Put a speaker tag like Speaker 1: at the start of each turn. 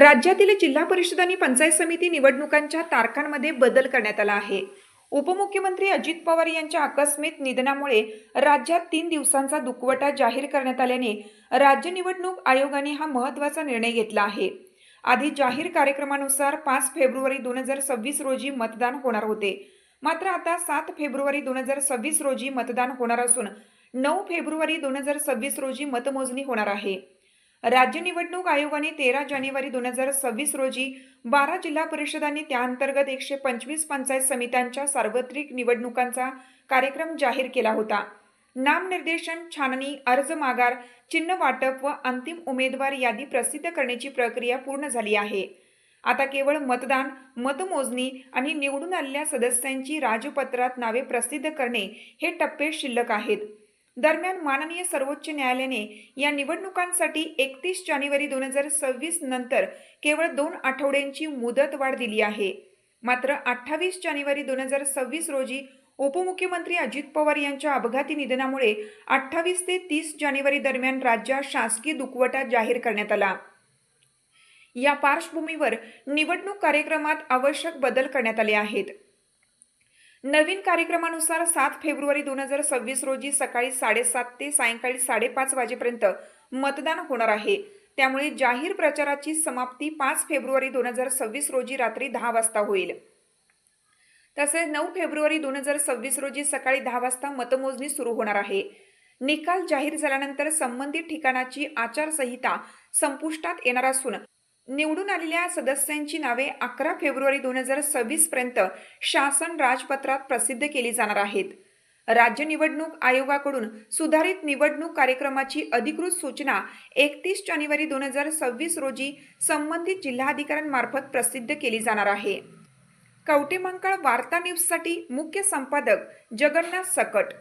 Speaker 1: राज्यातील जिल्हा परिषद आणि पंचायत समिती निवडणुकांच्या तारखांमध्ये बदल करण्यात आला आहे. उपमुख्यमंत्री अजित पवार यांच्या आकस्मिक निधनामुळे राज्यात तीन दिवसांचा दुखवटा जाहीर करण्यात आल्याने राज्य निवडणूक आयोगाने हा महत्त्वाचा निर्णय घेतला आहे. आधी जाहीर कार्यक्रमानुसार पाच फेब्रुवारी दोन हजार सव्वीस रोजी मतदान होणार होते. मात्र आता सात फेब्रुवारी दोन हजार सव्वीस रोजी मतदान होणार असून नऊ फेब्रुवारी दोन हजार सव्वीस रोजी मतमोजणी होणार आहे. राज्य निवडणूक आयोगाने तेरा जानेवारी दोन हजार सव्वीस रोजी बारा जिल्हा परिषद आणि त्याअंतर्गत एकशे पंचवीस पंचायत समित्यांच्या सार्वत्रिक निवडणुकांचा कार्यक्रम जाहीर केला होता. नामनिर्देशन छाननी अर्ज मागार चिन्ह वाटप व अंतिम उमेदवार यादी प्रसिद्ध करण्याची प्रक्रिया पूर्ण झाली आहे. आता केवळ मतदान मतमोजणी आणि निवडून आलेल्या सदस्यांची राजपत्रात नावे प्रसिद्ध करणे हे टप्पे शिल्लक आहेत. दरम्यान माननीय सर्वोच्च न्यायालयाने या निवडणुकांसाठी एकतीस जानेवारी दोन हजार सव्वीस नंतर केवळ दोन आठवड्यांची मुदतवाढ दिली आहे. मात्र अठ्ठावीस जानेवारी दोन हजार सव्वीस रोजी उपमुख्यमंत्री अजित पवार यांच्या अपघाती निधनामुळे अठ्ठावीस ते तीस जानेवारी दरम्यान राज्यात शासकीय दुखवटा जाहीर करण्यात आला. या पार्श्वभूमीवर निवडणूक कार्यक्रमात आवश्यक बदल करण्यात आले आहेत. नवीन कार्यक्रमानुसार सात फेब्रुवारी दोन हजार सव्वीस रोजी सकाळी साडेसात ते सायंकाळी साडेपाच वाजेपर्यंत मतदान होणार आहे. त्यामुळे जाहीर प्रचाराची समाप्ती पाच फेब्रुवारी दोन हजार सव्वीस रोजी रात्री दहा वाजता होईल. तसेच नऊ फेब्रुवारी दोन हजार सव्वीस रोजी सकाळी दहा वाजता मतमोजणी सुरू होणार आहे. निकाल जाहीर झाल्यानंतर संबंधित ठिकाणाची आचारसंहिता संपुष्टात येणार असून निवडून आलेल्या सदस्यांची नावे अकरा फेब्रुवारी दोन हजार सव्वीस पर्यंत शासन राजपत्रात प्रसिद्ध केली जाणार आहेत. राज्य निवडणूक आयोगाकडून सुधारित निवडणूक कार्यक्रमाची अधिकृत सूचना एकतीस जानेवारी दोन हजार सव्वीस रोजी संबंधित जिल्हाधिकाऱ्यांमार्फत प्रसिद्ध केली जाणार आहे. कवटेमंकळ वार्ता न्यूजसाठी मुख्य संपादक जगन्नाथ सकट.